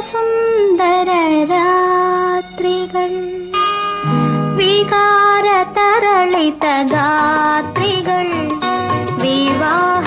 സുന്ദര രാത്രികൾ വികാര തരളിത ഗാത്രികൾ വിവാഹ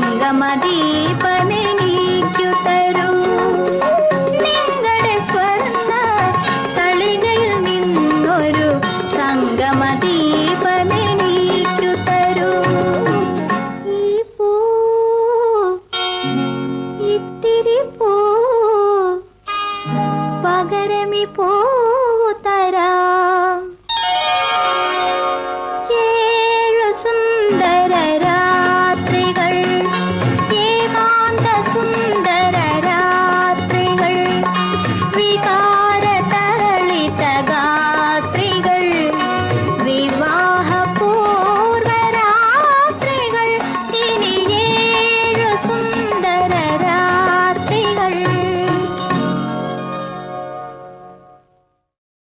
சங்கமதீப